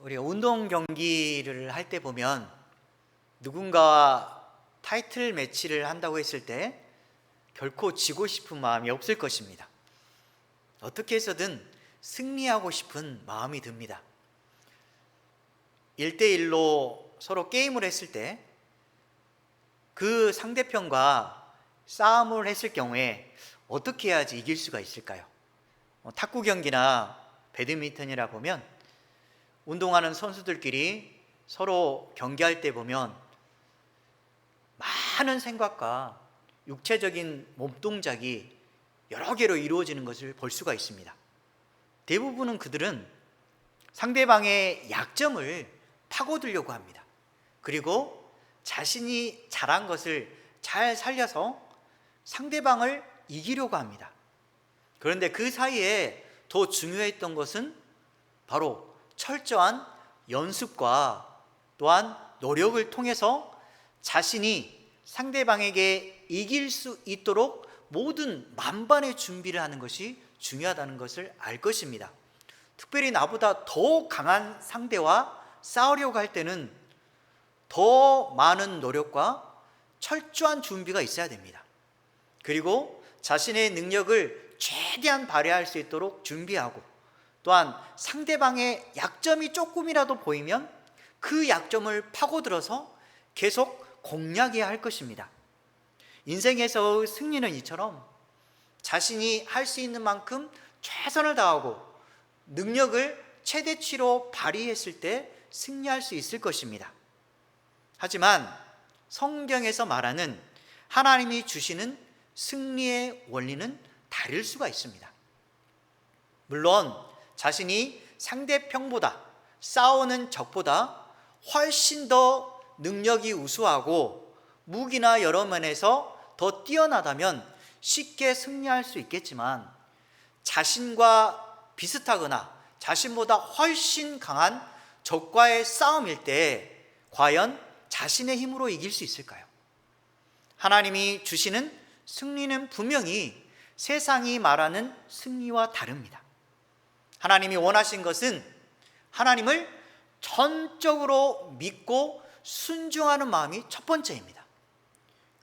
우리 운동 경기를 할 때 보면 누군가와 타이틀 매치를 한다고 했을 때 결코 지고 싶은 마음이 없을 것입니다. 어떻게 해서든 승리하고 싶은 마음이 듭니다. 1대1로 서로 게임을 했을 때 그 상대편과 싸움을 했을 경우에 어떻게 해야지 이길 수가 있을까요? 어, 탁구 경기나 배드민턴이라 보면 운동하는 선수들끼리 서로 경기할 때 보면 많은 생각과 육체적인 몸 동작이 여러 개로 이루어지는 것을 볼 수가 있습니다. 대부분은 그들은 상대방의 약점을 파고들려고 합니다. 그리고 자신이 잘한 것을 잘 살려서 상대방을 이기려고 합니다. 그런데 그 사이에 더 중요했던 것은 바로 철저한 연습과 또한 노력을 통해서 자신이 상대방에게 이길 수 있도록 모든 만반의 준비를 하는 것이 중요하다는 것을 알 것입니다. 특별히 나보다 더 강한 상대와 싸우려고 할 때는 더 많은 노력과 철저한 준비가 있어야 됩니다. 그리고 자신의 능력을 최대한 발휘할 수 있도록 준비하고 또한 상대방의 약점이 조금이라도 보이면 그 약점을 파고들어서 계속 공략해야 할 것입니다. 인생에서 승리는 이처럼 자신이 할 수 있는 만큼 최선을 다하고 능력을 최대치로 발휘했을 때 승리할 수 있을 것입니다. 하지만 성경에서 말하는 하나님이 주시는 승리의 원리는 다를 수가 있습니다. 물론 자신이 상대편보다 싸우는 적보다 훨씬 더 능력이 우수하고 무기나 여러 면에서 더 뛰어나다면 쉽게 승리할 수 있겠지만 자신과 비슷하거나 자신보다 훨씬 강한 적과의 싸움일 때 과연 자신의 힘으로 이길 수 있을까요? 하나님이 주시는 승리는 분명히 세상이 말하는 승리와 다릅니다. 하나님이 원하신 것은 하나님을 전적으로 믿고 순종하는 마음이 첫 번째입니다.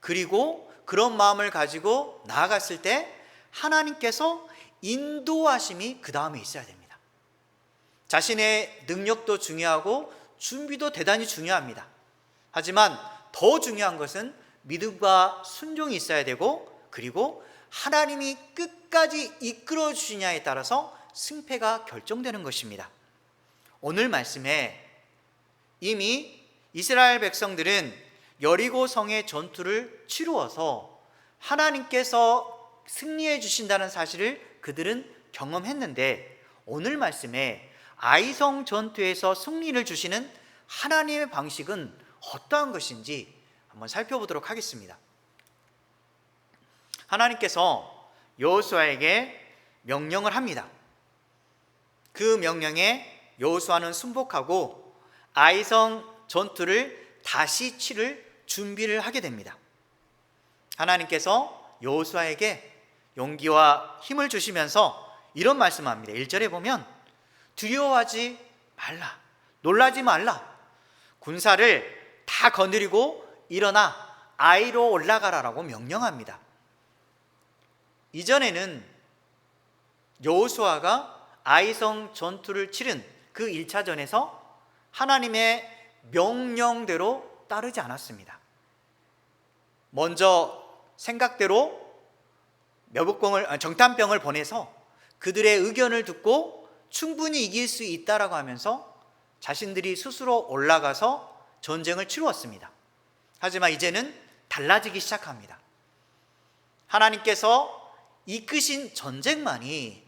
그리고 그런 마음을 가지고 나아갔을 때 하나님께서 인도하심이 그 다음에 있어야 됩니다. 자신의 능력도 중요하고 준비도 대단히 중요합니다. 하지만 더 중요한 것은 믿음과 순종이 있어야 되고 그리고 하나님이 끝까지 이끌어 주시냐에 따라서 승패가 결정되는 것입니다. 오늘 말씀에 이미 이스라엘 백성들은 여리고 성의 전투를 치루어서 하나님께서 승리해 주신다는 사실을 그들은 경험했는데 오늘 말씀에 아이성 전투에서 승리를 주시는 하나님의 방식은 어떠한 것인지 한번 살펴보도록 하겠습니다. 하나님께서 여호수아에게 명령을 합니다. 그 명령에 여호수아는 순복하고 아이성 전투를 다시 치를 준비를 하게 됩니다. 하나님께서 여호수아에게 용기와 힘을 주시면서 이런 말씀합니다. 1절에 보면 두려워하지 말라. 놀라지 말라. 군사를 다 거느리고 일어나 아이로 올라가라라고 명령합니다. 이전에는 여호수아가 아이성 전투를 치른 그 1차전에서 하나님의 명령대로 따르지 않았습니다. 먼저 생각대로 묘복공을 정탐병을 보내서 그들의 의견을 듣고 충분히 이길 수 있다라고 하면서 자신들이 스스로 올라가서 전쟁을 치루었습니다. 하지만 이제는 달라지기 시작합니다. 하나님께서 이끄신 전쟁만이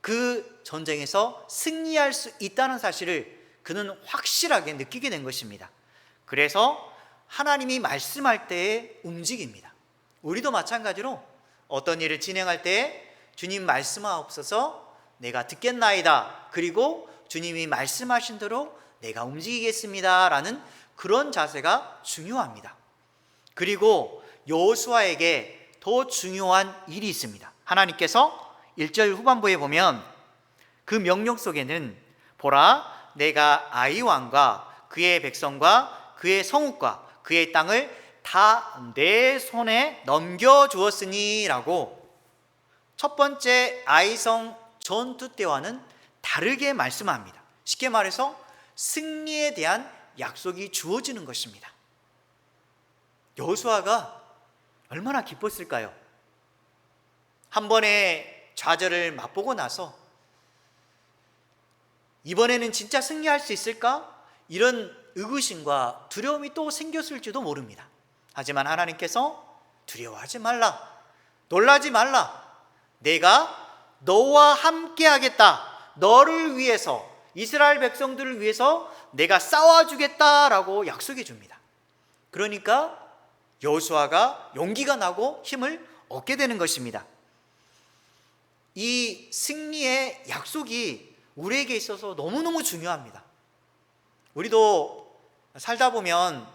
그 전쟁에서 승리할 수 있다는 사실을 그는 확실하게 느끼게 된 것입니다. 그래서 하나님이 말씀할 때에 움직입니다. 우리도 마찬가지로 어떤 일을 진행할 때에 주님 말씀하옵소서 내가 듣겠나이다. 그리고 주님이 말씀하신 대로 내가 움직이겠습니다. 라는 그런 자세가 중요합니다. 그리고 여호수아에게 더 중요한 일이 있습니다. 하나님께서 1절 후반부에 보면 그 명령 속에는 보라 내가 아이 왕과 그의 백성과 그의 성읍과 그의 땅을 다 내 손에 넘겨 주었으니라고 첫 번째 아이성 전투 때와는 다르게 말씀합니다. 쉽게 말해서 승리에 대한 약속이 주어지는 것입니다. 여호수아가 얼마나 기뻤을까요? 한 번의 좌절을 맛보고 나서 이번에는 진짜 승리할 수 있을까? 이런 의구심과 두려움이 또 생겼을지도 모릅니다. 하지만 하나님께서 두려워하지 말라. 놀라지 말라. 내가 너와 함께 하겠다. 너를 위해서 이스라엘 백성들을 위해서 내가 싸워 주겠다라고 약속해 줍니다. 그러니까 여호수아가 용기가 나고 힘을 얻게 되는 것입니다. 이 승리의 약속이 우리에게 있어서 너무너무 중요합니다. 우리도 살다 보면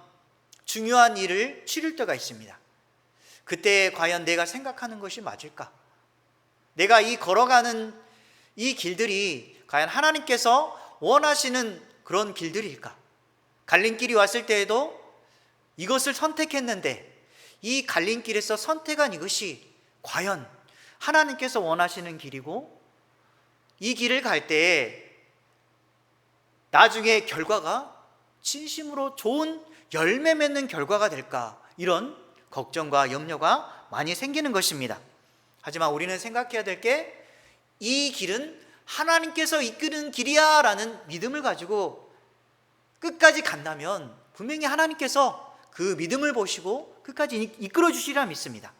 중요한 일을 치를 때가 있습니다. 그때 과연 내가 생각하는 것이 맞을까? 내가 이 걸어가는 이 길들이 과연 하나님께서 원하시는 그런 길들일까? 갈림길이 왔을 때에도 이것을 선택했는데 이 갈림길에서 선택한 이것이 과연 하나님께서 원하시는 길이고 이 길을 갈 때에 나중에 결과가 진심으로 좋은 열매 맺는 결과가 될까 이런 걱정과 염려가 많이 생기는 것입니다. 하지만 우리는 생각해야 될 게 이 길은 하나님께서 이끄는 길이야 라는 믿음을 가지고 끝까지 간다면 분명히 하나님께서 그 믿음을 보시고 끝까지 이끌어 주시리라 믿습니다.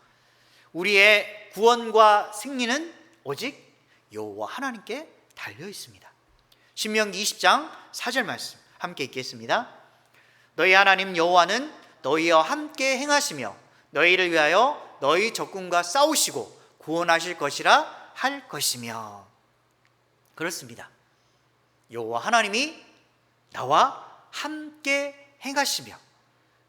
우리의 구원과 승리는 오직 여호와 하나님께 달려 있습니다. 신명기 20장 4절 말씀 함께 읽겠습니다. 너희 하나님 여호와는 너희와 함께 행하시며 너희를 위하여 너희 적군과 싸우시고 구원하실 것이라 할 것이며 그렇습니다. 여호와 하나님이 나와 함께 행하시며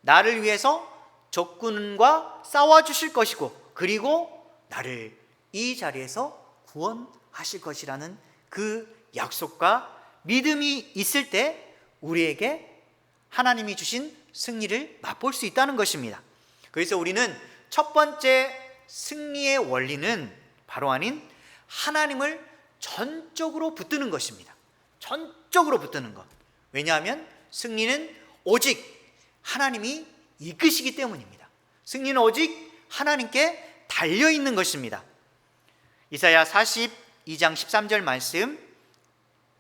나를 위해서 적군과 싸워 주실 것이고 그리고 나를 이 자리에서 구원하실 것이라는 그 약속과 믿음이 있을 때 우리에게 하나님이 주신 승리를 맛볼 수 있다는 것입니다. 그래서 우리는 첫 번째 승리의 원리는 바로 아닌 하나님을 전적으로 붙드는 것입니다. 전적으로 붙드는 것. 왜냐하면 승리는 오직 하나님이 이끄시기 때문입니다. 승리는 오직 하나님께 달려 있는 것입니다. 이사야 42장 13절 말씀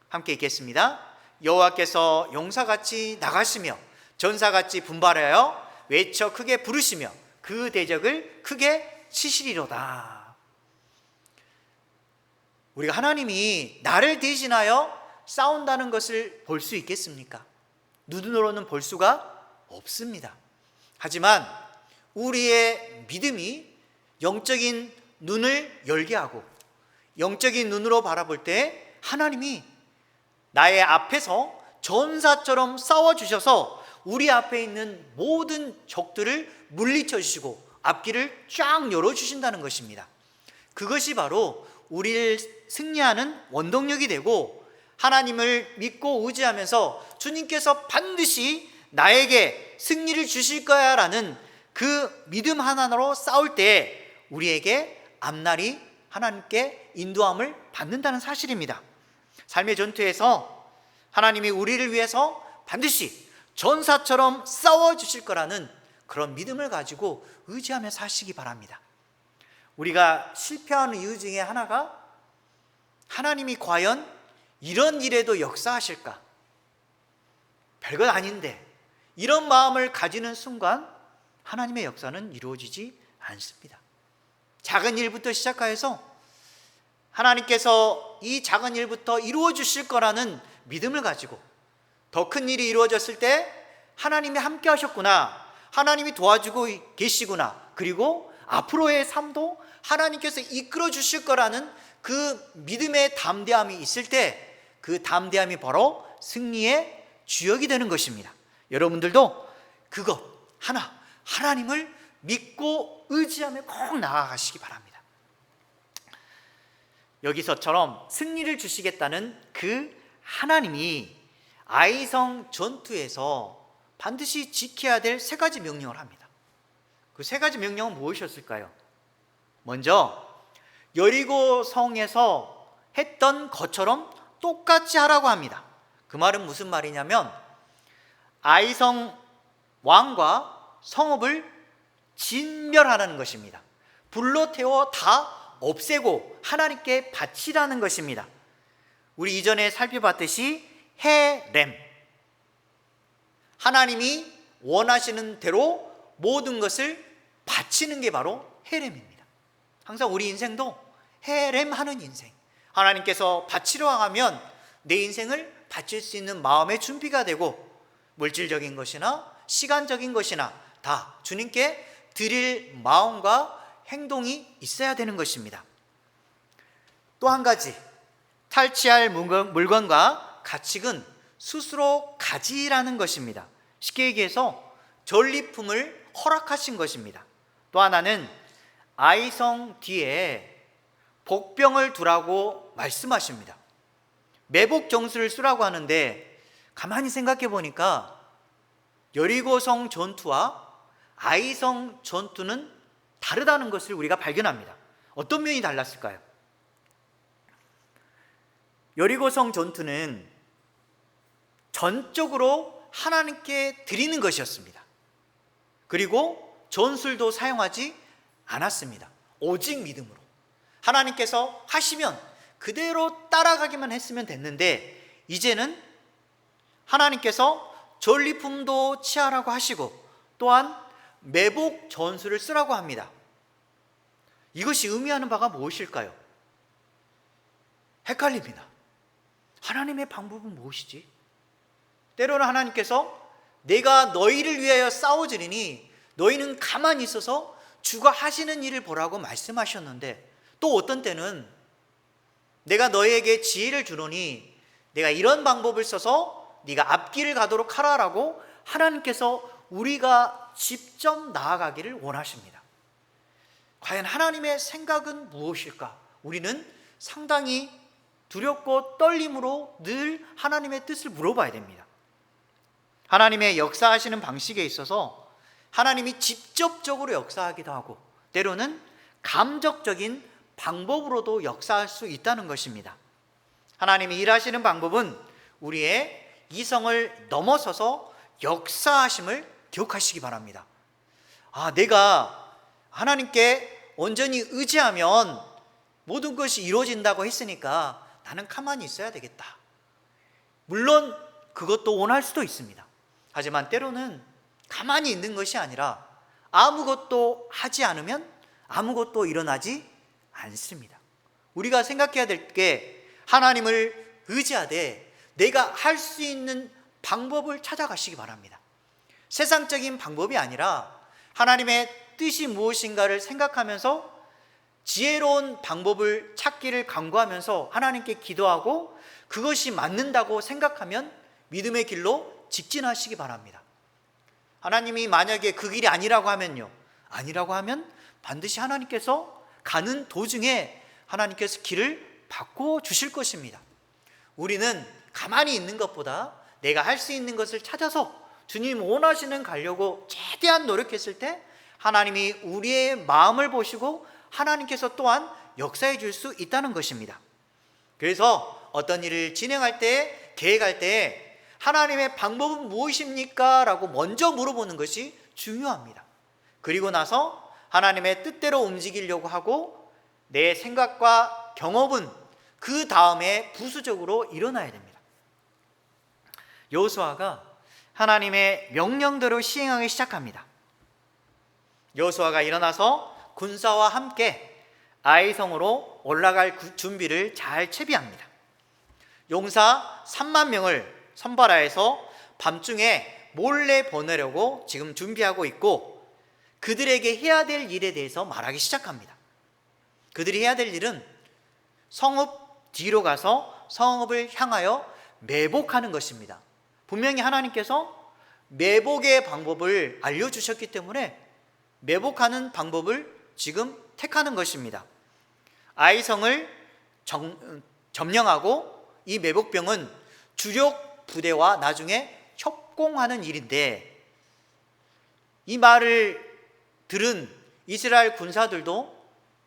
함께 읽겠습니다. 여호와께서 용사같이 나가시며 전사같이 분발하여 외쳐 크게 부르시며 그 대적을 크게 치시리로다. 우리가 하나님이 나를 대신하여 싸운다는 것을 볼 수 있겠습니까? 눈으로는 볼 수가 없습니다. 하지만 우리의 믿음이 영적인 눈을 열게 하고 영적인 눈으로 바라볼 때 하나님이 나의 앞에서 전사처럼 싸워 주셔서 우리 앞에 있는 모든 적들을 물리쳐 주시고 앞길을 쫙 열어 주신다는 것입니다. 그것이 바로 우리를 승리하는 원동력이 되고 하나님을 믿고 의지하면서 주님께서 반드시 나에게 승리를 주실 거야 라는 그 믿음 하나로 싸울 때 우리에게 앞날이 하나님께 인도함을 받는다는 사실입니다. 삶의 전투에서 하나님이 우리를 위해서 반드시 전사처럼 싸워 주실 거라는 그런 믿음을 가지고 의지하며 사시기 바랍니다. 우리가 실패하는 이유 중에 하나가 하나님이 과연 이런 일에도 역사하실까? 별것 아닌데 이런 마음을 가지는 순간 하나님의 역사는 이루어지지 않습니다. 작은 일부터 시작하여서 하나님께서 이 작은 일부터 이루어 주실 거라는 믿음을 가지고 더 큰 일이 이루어졌을 때 하나님이 함께 하셨구나. 하나님이 도와주고 계시구나. 그리고 앞으로의 삶도 하나님께서 이끌어 주실 거라는 그 믿음의 담대함이 있을 때 그 담대함이 바로 승리의 주역이 되는 것입니다. 여러분들도 그것 하나 하나님을 믿고 의지하며 꼭 나아가시기 바랍니다. 여기서처럼 승리를 주시겠다는 그 하나님이 아이성 전투에서 반드시 지켜야 될 세 가지 명령을 합니다. 그 세 가지 명령은 무엇이었을까요? 먼저 여리고 성에서 했던 것처럼 똑같이 하라고 합니다. 그 말은 무슨 말이냐면 아이성 왕과 성읍을 진멸하라는 것입니다. 불로 태워 다 없애고 하나님께 바치라는 것입니다. 우리 이전에 살펴봤듯이 해렘 하나님이 원하시는 대로 모든 것을 바치는 게 바로 해렘입니다. 항상 우리 인생도 해렘하는 인생. 하나님께서 바치려 하면 내 인생을 바칠 수 있는 마음의 준비가 되고 물질적인 것이나 시간적인 것이나 다 주님께 드릴 마음과 행동이 있어야 되는 것입니다. 또 한 가지 탈취할 물건- 물건과 가축은 스스로 가지라는 것입니다. 쉽게 얘기해서 전리품을 허락하신 것입니다. 또 하나는 아이성 뒤에 복병을 두라고 말씀하십니다. 매복 정수를 쓰라고 하는데 가만히 생각해 보니까 여리고성 전투와 아이성 전투는 다르다는 것을 우리가 발견합니다. 어떤 면이 달랐을까요? 여리고성 전투는 전적으로 하나님께 드리는 것이었습니다. 그리고 전술도 사용하지 않았습니다. 오직 믿음으로. 하나님께서 하시면 그대로 따라가기만 했으면 됐는데 이제는 하나님께서 전리품도 취하라고 하시고 또한 매복 전술을 쓰라고 합니다. 이것이 의미하는 바가 무엇일까요? 헷갈립니다. 하나님의 방법은 무엇이지? 때로는 하나님께서 내가 너희를 위하여 싸워주리니 너희는 가만히 있어서 주가 하시는 일을 보라고 말씀하셨는데 또 어떤 때는 내가 너희에게 지혜를 주노니 내가 이런 방법을 써서 네가 앞길을 가도록 하라라고 하나님께서 우리가 직접 나아가기를 원하십니다. 과연 하나님의 생각은 무엇일까? 우리는 상당히 두렵고 떨림으로 늘 하나님의 뜻을 물어봐야 됩니다. 하나님의 역사하시는 방식에 있어서 하나님이 직접적으로 역사하기도 하고 때로는 감적적인 방법으로도 역사할 수 있다는 것입니다. 하나님이 일하시는 방법은 우리의 이성을 넘어서서 역사하심을 기억하시기 바랍니다. 아, 내가 하나님께 온전히 의지하면 모든 것이 이루어진다고 했으니까 나는 가만히 있어야 되겠다. 물론 그것도 원할 수도 있습니다. 하지만 때로는 가만히 있는 것이 아니라 아무것도 하지 않으면 아무것도 일어나지 않습니다. 우리가 생각해야 될 게 하나님을 의지하되 내가 할 수 있는 방법을 찾아가시기 바랍니다. 세상적인 방법이 아니라 하나님의 뜻이 무엇인가를 생각하면서 지혜로운 방법을 찾기를 강구하면서 하나님께 기도하고 그것이 맞는다고 생각하면 믿음의 길로 직진하시기 바랍니다. 하나님이 만약에 그 길이 아니라고 하면요. 아니라고 하면 반드시 하나님께서 가는 도중에 하나님께서 길을 바꿔 주실 것입니다. 우리는 가만히 있는 것보다 내가 할 수 있는 것을 찾아서 주님 원하시는 가려고 최대한 노력했을 때 하나님이 우리의 마음을 보시고 하나님께서 또한 역사해 줄 수 있다는 것입니다. 그래서 어떤 일을 진행할 때, 계획할 때 하나님의 방법은 무엇입니까? 라고 먼저 물어보는 것이 중요합니다. 그리고 나서 하나님의 뜻대로 움직이려고 하고 내 생각과 경험은 그 다음에 부수적으로 일어나야 됩니다. 여호수아가 하나님의 명령대로 시행하기 시작합니다. 여호수아가 일어나서 군사와 함께 아이성으로 올라갈 준비를 잘 채비합니다. 용사 3만 명을 선발하여서 밤중에 몰래 보내려고 지금 준비하고 있고 그들에게 해야 될 일에 대해서 말하기 시작합니다. 그들이 해야 될 일은 성읍 뒤로 가서 성읍을 향하여 매복하는 것입니다. 분명히 하나님께서 매복의 방법을 알려주셨기 때문에 매복하는 방법을 지금 택하는 것입니다. 아이성을 정, 점령하고 이 매복병은 주력 부대와 나중에 협공하는 일인데 이 말을 들은 이스라엘 군사들도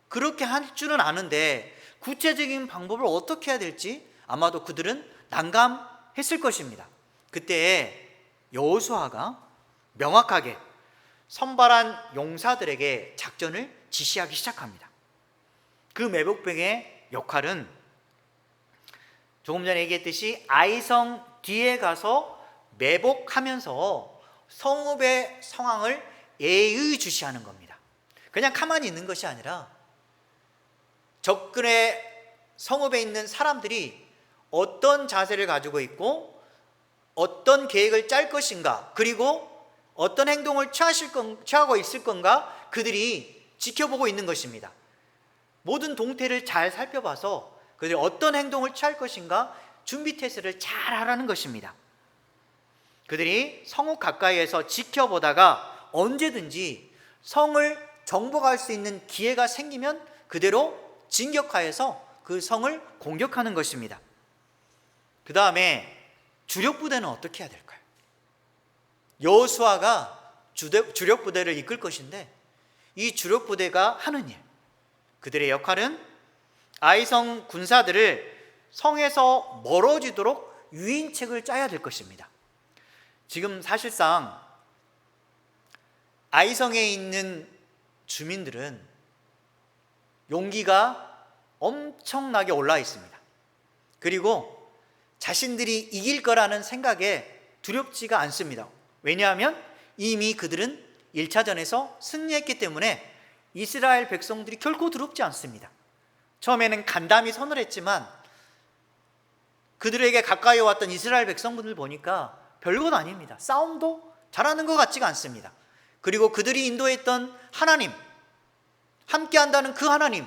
그렇게 할 줄은 아는데 구체적인 방법을 어떻게 해야 될지 아마도 그들은 난감했을 것입니다. 그때 여호수아가 명확하게 선발한 용사들에게 작전을 지시하기 시작합니다. 그 매복병의 역할은 조금 전에 얘기했듯이 아이성 뒤에 가서 매복하면서 성읍의 상황을 예의주시하는 겁니다. 그냥 가만히 있는 것이 아니라 적군의 성읍에 있는 사람들이 어떤 자세를 가지고 있고 어떤 계획을 짤 것인가 그리고 어떤 행동을 취하실 건, 취하고 있을 건가 그들이 지켜보고 있는 것입니다. 모든 동태를 잘 살펴봐서 그들이 어떤 행동을 취할 것인가 준비 태세를 잘 하라는 것입니다. 그들이 성읍 가까이에서 지켜보다가 언제든지 성을 정복할 수 있는 기회가 생기면 그대로 진격하여서 그 성을 공격하는 것입니다. 그 다음에 주력 부대는 어떻게 해야 될까요? 여호수아가 주력 부대를 이끌 것인데 이 주력 부대가 하는 일, 그들의 역할은 아이성 군사들을 성에서 멀어지도록 유인책을 짜야 될 것입니다. 지금 사실상 아이성에 있는 주민들은 용기가 엄청나게 올라 있습니다. 그리고 자신들이 이길 거라는 생각에 두렵지가 않습니다. 왜냐하면 이미 그들은 1차전에서 승리했기 때문에 이스라엘 백성들이 결코 두렵지 않습니다. 처음에는 간담이 선을 했지만 그들에게 가까이 왔던 이스라엘 백성분들 보니까 별것 아닙니다. 싸움도 잘하는 것 같지가 않습니다. 그리고 그들이 인도했던 하나님, 함께 한다는 그 하나님,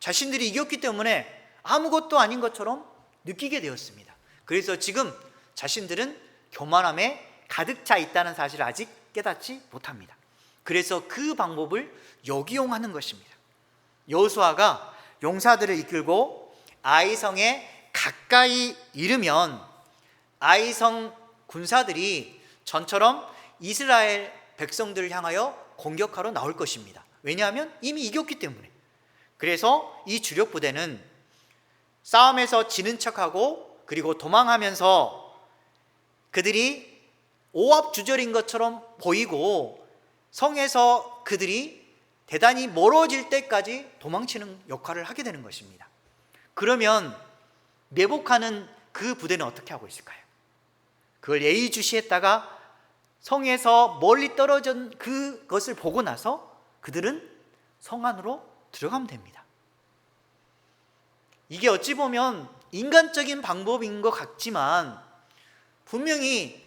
자신들이 이겼기 때문에 아무것도 아닌 것처럼 느끼게 되었습니다. 그래서 지금 자신들은 교만함에 가득 차 있다는 사실을 아직 깨닫지 못합니다. 그래서 그 방법을 역이용하는 것입니다. 여호수아가 용사들을 이끌고 아이성에 가까이 이르면 아이성 군사들이 전처럼 이스라엘 백성들을 향하여 공격하러 나올 것입니다. 왜냐하면 이미 이겼기 때문에. 그래서 이 주력 부대는 싸움에서 지는 척하고 그리고 도망하면서 그들이 오합주절인 것처럼 보이고 성에서 그들이 대단히 멀어질 때까지 도망치는 역할을 하게 되는 것입니다. 그러면 매복하는 그 부대는 어떻게 하고 있을까요? 그걸 예의주시했다가 성에서 멀리 떨어진 그것을 보고 나서 그들은 성 안으로 들어가면 됩니다. 이게 어찌 보면 인간적인 방법인 것 같지만 분명히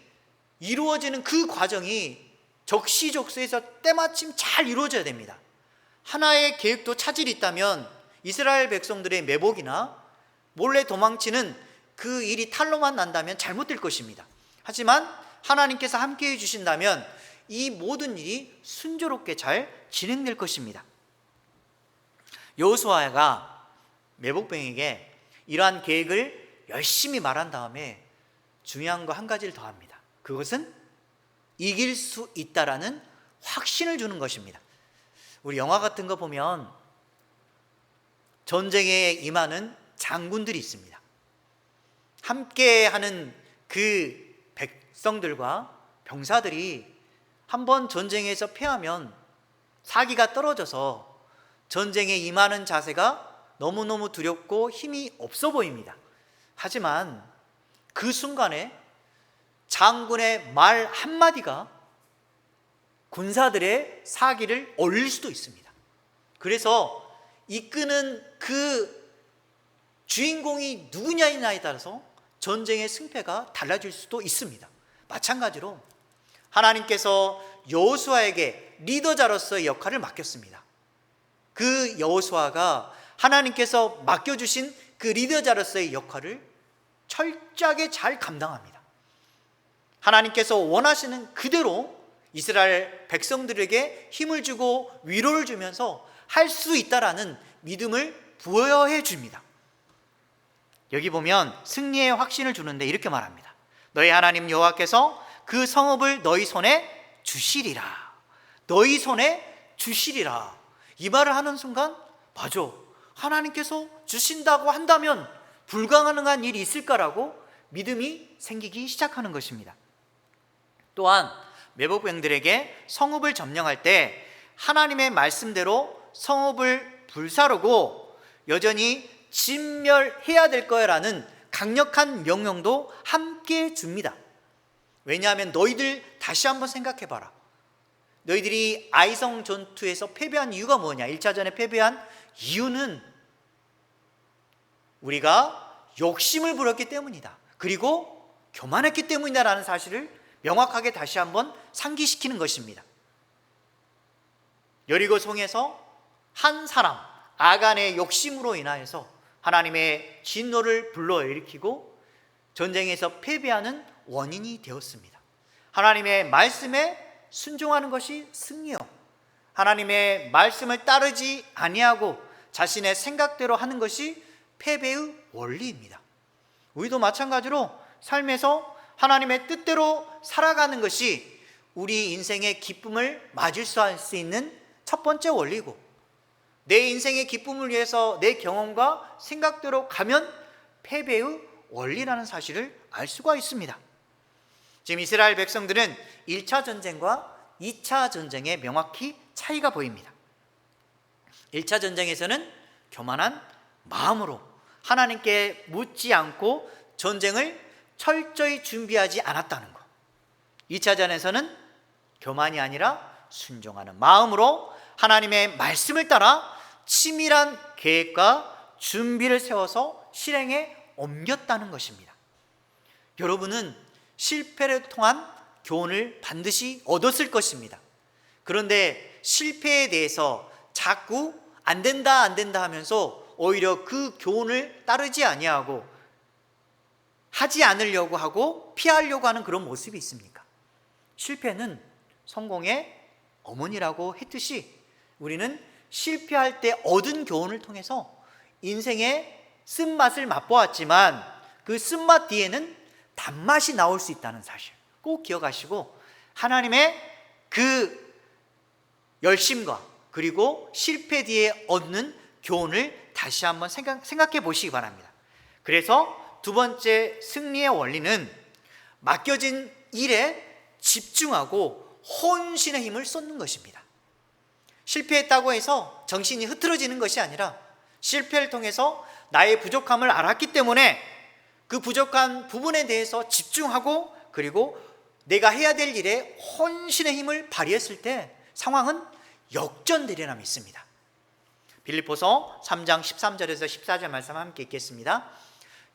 이루어지는 그 과정이 적시적소에서 때마침 잘 이루어져야 됩니다. 하나의 계획도 차질이 있다면 이스라엘 백성들의 매복이나 몰래 도망치는 그 일이 탈로만 난다면 잘못될 것입니다. 하지만 하나님께서 함께 해 주신다면 이 모든 일이 순조롭게 잘 진행될 것입니다. 여호수아가 매복병에게 이러한 계획을 열심히 말한 다음에 중요한 거 한 가지를 더 합니다. 그것은 이길 수 있다라는 확신을 주는 것입니다. 우리 영화 같은 거 보면 전쟁에 임하는 장군들이 있습니다. 함께 하는 그 백성들과 병사들이 한번 전쟁에서 패하면 사기가 떨어져서 전쟁에 임하는 자세가 너무너무 두렵고 힘이 없어 보입니다. 하지만 그 순간에 장군의 말 한마디가 군사들의 사기를 올릴 수도 있습니다. 그래서 이끄는 그 주인공이 누구냐에 따라서 전쟁의 승패가 달라질 수도 있습니다. 마찬가지로 하나님께서 여호수아에게 리더자로서의 역할을 맡겼습니다. 그 여호수아가 하나님께서 맡겨주신 그 리더자로서의 역할을 철저하게 잘 감당합니다. 하나님께서 원하시는 그대로 이스라엘 백성들에게 힘을 주고 위로를 주면서 할 수 있다라는 믿음을 부여해 줍니다. 여기 보면 승리의 확신을 주는데 이렇게 말합니다. 너희 하나님 여호와께서 그 성읍을 너희 손에 주시리라. 너희 손에 주시리라. 이 말을 하는 순간 맞아. 하나님께서 주신다고 한다면 불가능한 일이 있을까라고 믿음이 생기기 시작하는 것입니다. 또한 매복병들에게 성읍을 점령할 때 하나님의 말씀대로 성읍을 불사르고 여전히 진멸해야 될 거야라는 강력한 명령도 함께 줍니다. 왜냐하면 너희들 다시 한번 생각해 봐라. 너희들이 아이성 전투에서 패배한 이유가 뭐냐? 1차전에 패배한 이유는 우리가 욕심을 부렸기 때문이다. 그리고 교만했기 때문이다라는 사실을 명확하게 다시 한번 상기시키는 것입니다. 여리고 성에서 한 사람 아간의 욕심으로 인하여서 하나님의 진노를 불러일으키고 전쟁에서 패배하는 원인이 되었습니다. 하나님의 말씀에 순종하는 것이 승리요. 하나님의 말씀을 따르지 아니하고 자신의 생각대로 하는 것이 패배의 원리입니다. 우리도 마찬가지로 삶에서 하나님의 뜻대로 살아가는 것이 우리 인생의 기쁨을 맞을 수 있는 첫 번째 원리고 내 인생의 기쁨을 위해서 내 경험과 생각대로 가면 패배의 원리라는 사실을 알 수가 있습니다. 지금 이스라엘 백성들은 1차 전쟁과 2차 전쟁에 명확히 차이가 보입니다. 1차 전쟁에서는 교만한 마음으로 하나님께 묻지 않고 전쟁을 철저히 준비하지 않았다는 것. 2차 전에서는 교만이 아니라 순종하는 마음으로 하나님의 말씀을 따라 치밀한 계획과 준비를 세워서 실행에 옮겼다는 것입니다. 여러분은 실패를 통한 교훈을 반드시 얻었을 것입니다. 그런데 실패에 대해서 자꾸 안 된다 안 된다 하면서 오히려 그 교훈을 따르지 아니하고 하지 않으려고 하고 피하려고 하는 그런 모습이 있습니까? 실패는 성공의 어머니라고 했듯이 우리는 실패할 때 얻은 교훈을 통해서 인생의 쓴맛을 맛보았지만 그 쓴맛 뒤에는 단맛이 나올 수 있다는 사실 꼭 기억하시고 하나님의 그 열심과 그리고 실패 뒤에 얻는 교훈을 다시 한번 생각, 생각해 보시기 바랍니다. 그래서 두 번째 승리의 원리는 맡겨진 일에 집중하고 혼신의 힘을 쏟는 것입니다. 실패했다고 해서 정신이 흐트러지는 것이 아니라 실패를 통해서 나의 부족함을 알았기 때문에 그 부족한 부분에 대해서 집중하고 그리고 내가 해야 될 일에 혼신의 힘을 발휘했을 때 상황은 역전되리라 믿습니다. 빌립보서 3장 13절에서 14절 말씀 함께 읽겠습니다.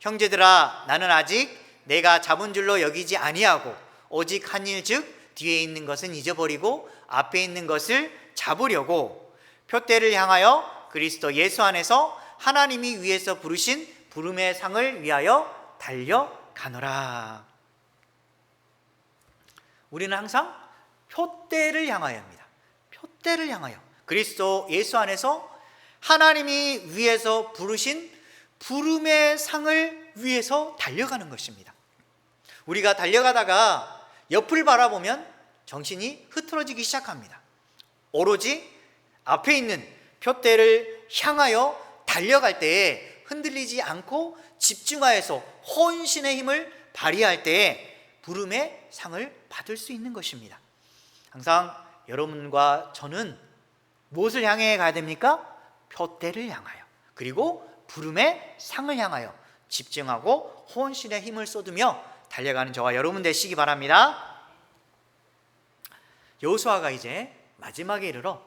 형제들아 나는 아직 내가 잡은 줄로 여기지 아니하고 오직 한 일 즉 뒤에 있는 것은 잊어버리고 앞에 있는 것을 잡으려고 표대를 향하여 그리스도 예수 안에서 하나님이 위에서 부르신 부름의 상을 위하여 달려가노라. 우리는 항상 표대를 향하여 합니다. 표대를 향하여 그리스도 예수 안에서 하나님이 위에서 부르신 부름의 상을 위해서 달려가는 것입니다. 우리가 달려가다가 옆을 바라보면 정신이 흐트러지기 시작합니다. 오로지 앞에 있는 표대를 향하여 달려갈 때에 흔들리지 않고 집중하여서 혼신의 힘을 발휘할 때에 부름의 상을 받을 수 있는 것입니다. 항상 여러분과 저는 무엇을 향해 가야 됩니까? 표대를 향하여 그리고 부름의 상을 향하여 집중하고 혼신의 힘을 쏟으며 달려가는 저와 여러분 되시기 바랍니다. 여호수아가 이제 마지막에 이르러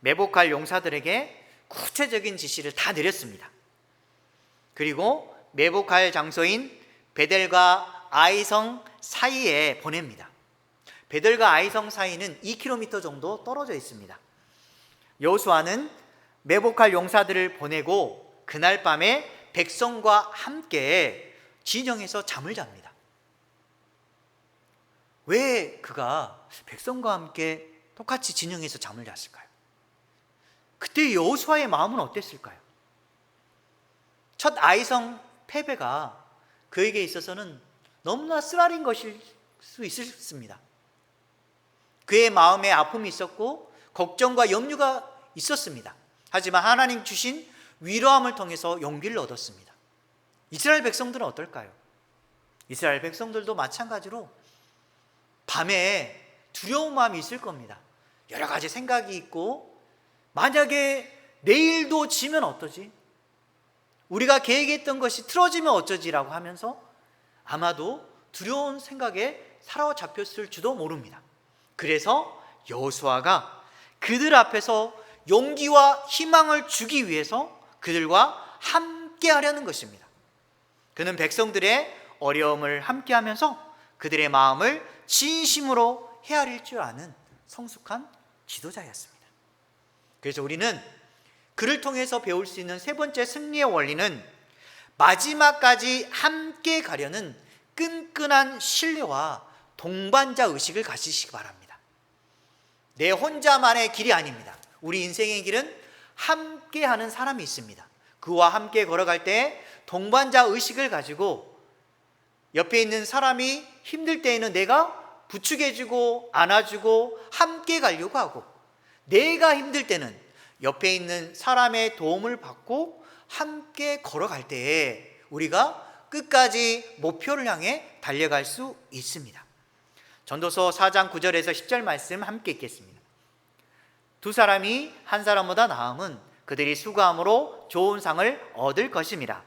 매복할 용사들에게 구체적인 지시를 다 내렸습니다. 그리고 매복할 장소인 베델과 아이성 사이에 보냅니다. 베델과 아이성 사이는 2km 정도 떨어져 있습니다. 여호수아는 매복할 용사들을 보내고 그날 밤에 백성과 함께 진영에서 잠을 잡니다. 왜 그가 백성과 함께 똑같이 진영에서 잠을 잤을까요? 그때 여호수아의 마음은 어땠을까요? 첫 아이성 패배가 그에게 있어서는 너무나 쓰라린 것일 수 있습니다. 그의 마음에 아픔이 있었고 걱정과 염려가 있었습니다. 하지만 하나님 주신 위로함을 통해서 용기를 얻었습니다. 이스라엘 백성들은 어떨까요? 이스라엘 백성들도 마찬가지로 밤에 두려운 마음이 있을 겁니다. 여러 가지 생각이 있고 만약에 내일도 지면 어떠지? 우리가 계획했던 것이 틀어지면 어쩌지라고 하면서 아마도 두려운 생각에 사로잡혔을 줄도 모릅니다. 그래서 여호수아가 그들 앞에서 용기와 희망을 주기 위해서 그들과 함께 하려는 것입니다. 그는 백성들의 어려움을 함께 하면서 그들의 마음을 진심으로 헤아릴 줄 아는 성숙한 지도자였습니다. 그래서 우리는 그를 통해서 배울 수 있는 세 번째 승리의 원리는 마지막까지 함께 가려는 끈끈한 신뢰와 동반자 의식을 가지시기 바랍니다. 내 혼자만의 길이 아닙니다. 우리 인생의 길은 함께 하는 사람이 있습니다. 그와 함께 걸어갈 때 동반자 의식을 가지고 옆에 있는 사람이 힘들 때에는 내가 부축해주고 안아주고 함께 가려고 하고 내가 힘들 때는 옆에 있는 사람의 도움을 받고 함께 걸어갈 때에 우리가 끝까지 목표를 향해 달려갈 수 있습니다. 전도서 4장 9절에서 10절 말씀 함께 읽겠습니다. 두 사람이 한 사람보다 나음은 그들이 수고함으로 좋은 상을 얻을 것입니다.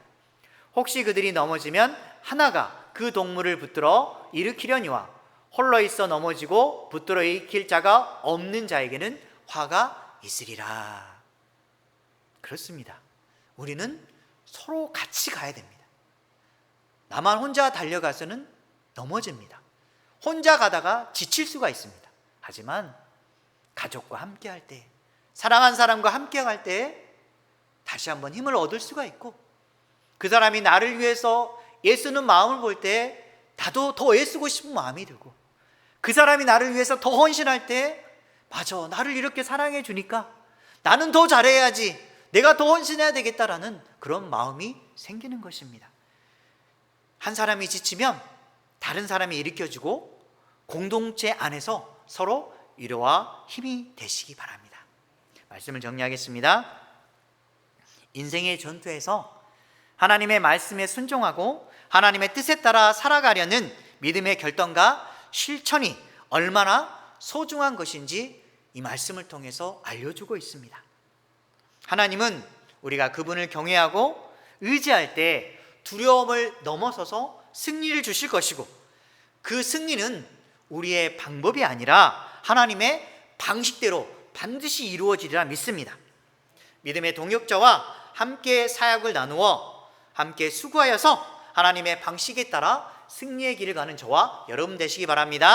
혹시 그들이 넘어지면 하나가 그 동물을 붙들어 일으키려니와 홀로 있어 넘어지고 붙들어 일으킬 자가 없는 자에게는 화가 있으리라. 그렇습니다. 우리는 서로 같이 가야 됩니다. 나만 혼자 달려가서는 넘어집니다. 혼자 가다가 지칠 수가 있습니다. 하지만 가족과 함께 할 때, 사랑한 사람과 함께 할때 다시 한번 힘을 얻을 수가 있고 그 사람이 나를 위해서 애쓰는 마음을 볼 때 나도 더 애쓰고 싶은 마음이 들고 그 사람이 나를 위해서 더 헌신할 때 맞아 나를 이렇게 사랑해 주니까 나는 더 잘해야지 내가 더 헌신해야 되겠다라는 그런 마음이 생기는 것입니다. 한 사람이 지치면 다른 사람이 일으켜주고 공동체 안에서 서로 위로와 힘이 되시기 바랍니다. 말씀을 정리하겠습니다. 인생의 전투에서 하나님의 말씀에 순종하고 하나님의 뜻에 따라 살아가려는 믿음의 결단과 실천이 얼마나 소중한 것인지 이 말씀을 통해서 알려주고 있습니다. 하나님은 우리가 그분을 경외하고 의지할 때 두려움을 넘어서서 승리를 주실 것이고 그 승리는 우리의 방법이 아니라 하나님의 방식대로 반드시 이루어지리라 믿습니다. 믿음의 동역자와 함께 사역을 나누어 함께 수고하여서 하나님의 방식에 따라 승리의 길을 가는 저와 여러분 되시기 바랍니다.